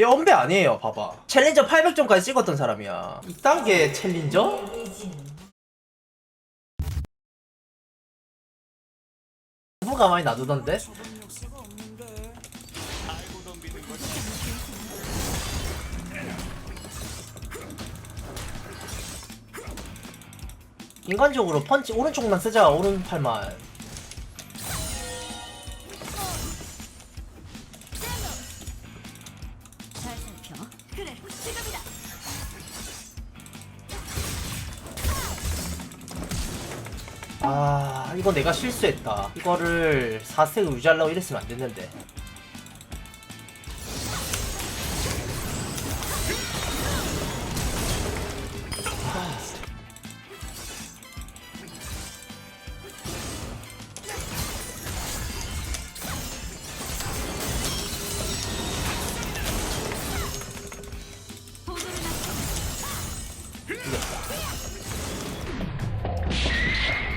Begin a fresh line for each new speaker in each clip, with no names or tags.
얘 엄배 아니에요 봐봐 챌린저 800점까지 찍었던 사람이야 이딴 게 챌린저? 너무 가만히 놔두던데? 인간적으로 펀치 오른쪽만 쓰자 오른팔만 이거 내가 실수했다. 이거를 4스택 유지하려고 이랬으면 안 됐는데.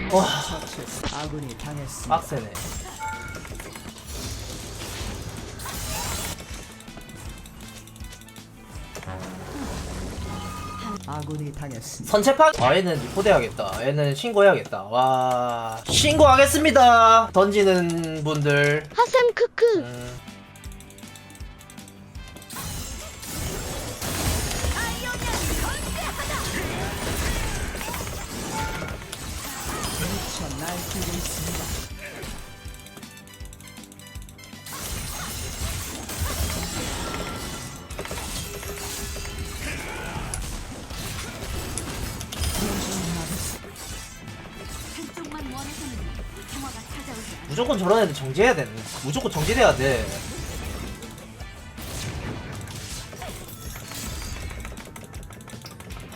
보고를
나와
아군이 당했습니다.
빡세네.
아군이 당했습니다.
선체파 아 얘는 리포대야겠다. 얘는 신고해야겠다. 와 신고하겠습니다. 던지는 분들.
하셈 크크.
음, 무조건 저런 애들 정지해야 되는 무조건 정지돼야 돼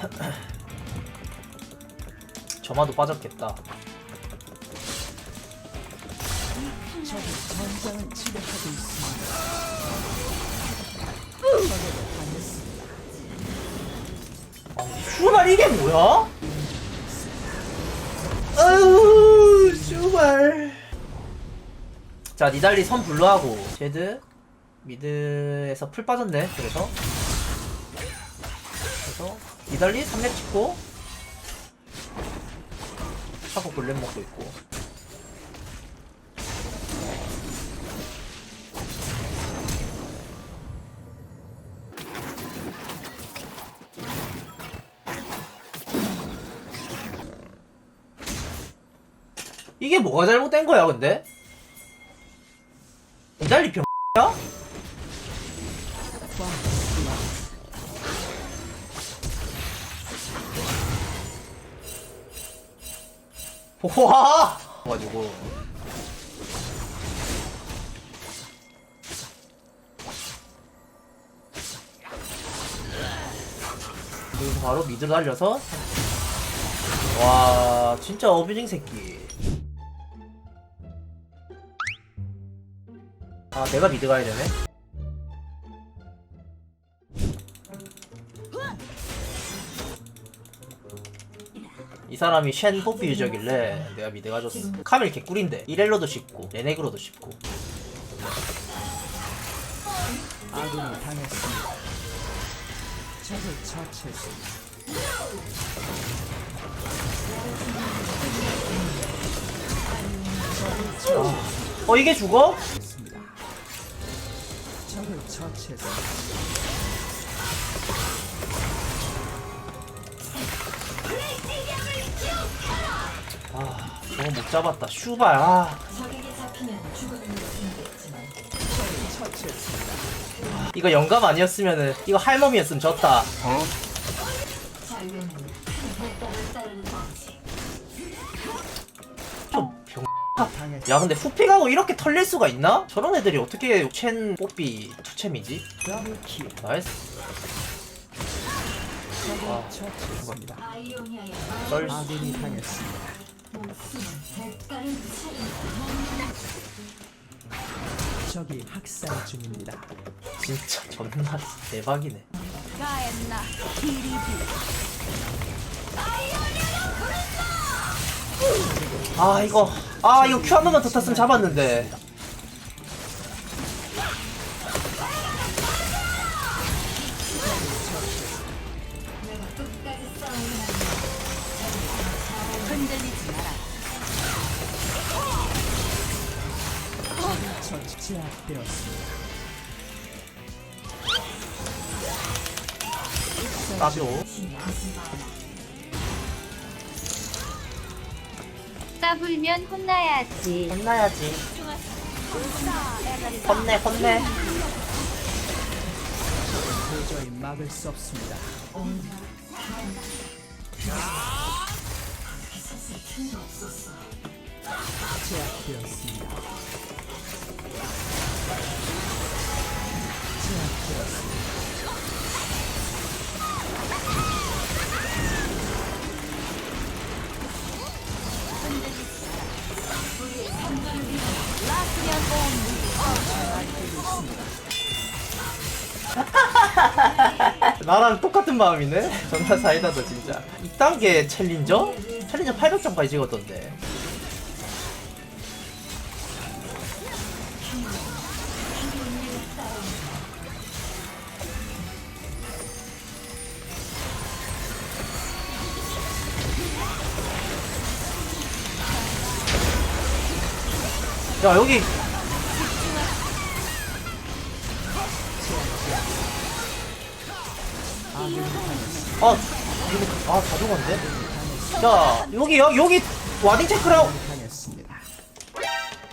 저마도 빠졌겠다
당했습니다.
슈발 이게 뭐야? 아우 슈발 자 니달리 선 블루하고. 제드 미드에서 풀 빠졌네. 그래서. 그래서 니달리 3렙 찍고 하고 골렘 먹고 있고. 이게 뭐가 잘못된 거야 근데? 니달리 병야? 와! 가지고 바로 미드 달려서 와 진짜 어뷰징 새끼 아 내가 미드 가야 되네 이 사람이 쉔 뽀삐 유저길래 내가 미드 가줬어 카밀 개꿀인데 이렐로도 쉽고 레네그로도 쉽고
아군이 당했습니다. 적을 처치했습니다.
어 이게 죽어?
처치했습니다.
아 저거 못 잡았다. 슈발 아.
처치했습니다.
이거 영감 아니었으면은 이거 할멈이었으면 졌다. 저 야 근데 후픽하고 이렇게 털릴 수가 있나? 저런 애들이 어떻게 첸 뽀삐 투챔이지? 나이스 아.
처치했습니다.
썰
아군이 당했습니다. 적이 학살 중입니다.
진짜 존나 대박이네
가엔나 기리비.
아이 아 이거. 아 이거 큐 한 번만 더 탔으면 잡았는데. 따죠
까불면 혼나야지.
혼나야지 혼내 혼내
도저히 막을 수 없습니다. 제압되었습니다. 제압되었습니다.
나랑 똑같은 마음이네? 존나 사이다다 진짜. 2단계 챌린저? 챌린저 800점까지 찍었던데. 야 여기 아 이거 아 자동인데? 자 여기 여기 여기 와딩 체크라고.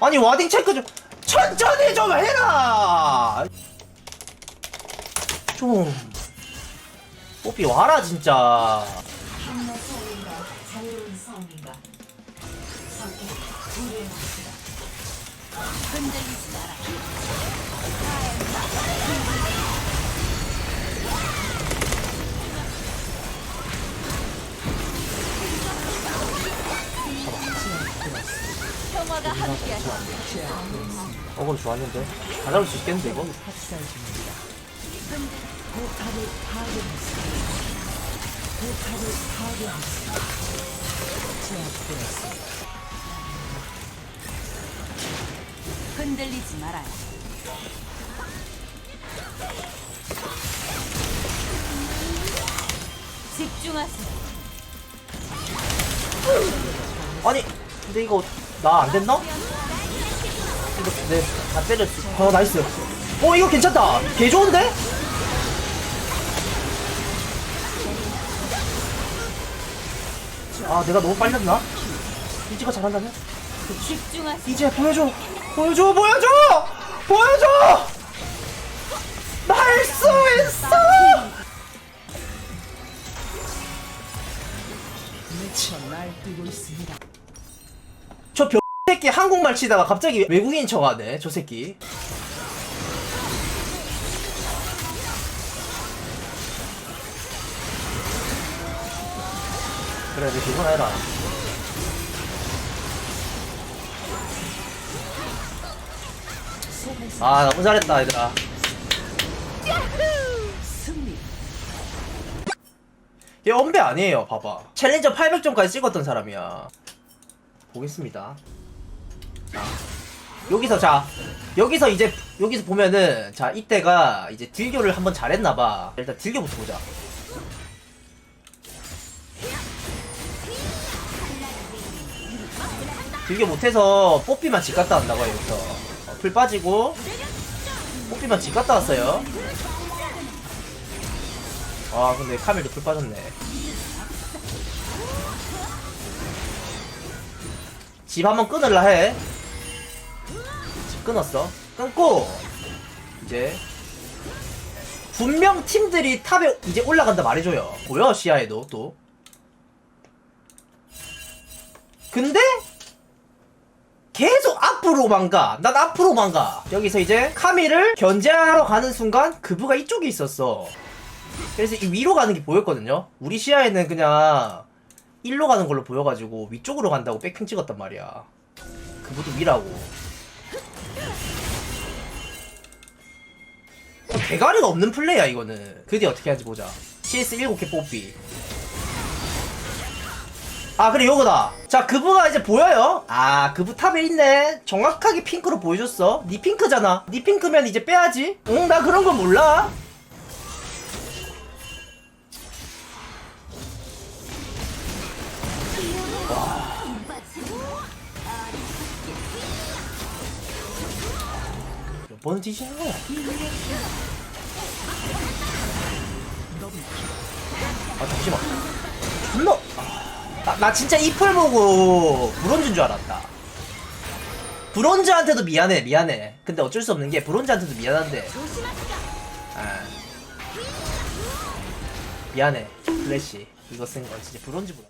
아니 와딩 체크 좀 천천히 좀 해라 좀 뽀삐 와라 진짜
흔들리지 마라.
어건 좋았는데 다 잡을 수 있겠는데 이거?
흔들리지 말아요. 집중하세요.
아니 근데 이거 나 안 됐나? 이거 내다 때렸어 어 나이스 어 이거 괜찮다 개 좋은데? 아 내가 너무 빨렸나? 이지가 잘한다면?
집중하세요.
이제 보여줘 보여줘 보여줘 보여줘 날 수 있어
미쳐 날뛰고 있습니다.
새끼 한국말 치다가 갑자기 외국인 척하네 저 새끼. 그래 내 그거나 해라. 아 너무 잘했다 얘들아. 얘 엄배 아니에요 봐봐. 챌린저 800점까지 찍었던 사람이야. 보겠습니다. 자, 여기서 자 여기서 이제 여기서 보면은 자 이때가 이제 딜교를 한번 잘했나봐. 일단 딜교부터 보자. 딜교 못해서 뽀삐만 집 갔다 왔나봐요 여기서. 어, 풀 빠지고 뽀삐만 집 갔다 왔어요. 아 근데 카멜도 풀 빠졌네. 집 한번 끊을라 해. 집 끊었어. 끊고 이제 분명 팀들이 탑에 이제 올라간다 말해줘요. 보여 시야에도 또. 근데 계속 앞으로만 가. 난 앞으로만 가. 여기서 이제 카미를 견제하러 가는 순간 그부가 이쪽에 있었어. 그래서 이 위로 가는 게 보였거든요. 우리 시야에는 그냥 일로 가는 걸로 보여가지고 위쪽으로 간다고 백핑 찍었단 말이야. 그것도 위라고. 어, 대가리가 없는 플레이야 이거는. 그뒤 어떻게 하는지 보자. CS 7개 뽑기. 아 그래 요거다. 자 그부가 이제 보여요. 아 그부 탑에 있네. 정확하게 핑크로 보여줬어. 니 핑크잖아. 니 핑크면 이제 빼야지. 응 나 그런 거 몰라. 번을 뒤지는 거야 나 진짜 이풀 보고 브론즈인 줄 알았다. 브론즈한테도 미안해 미안해. 근데 어쩔 수 없는 게 브론즈한테도 미안한데. 아. 미안해 플래시. 이거 쓴 건 진짜 브론즈보다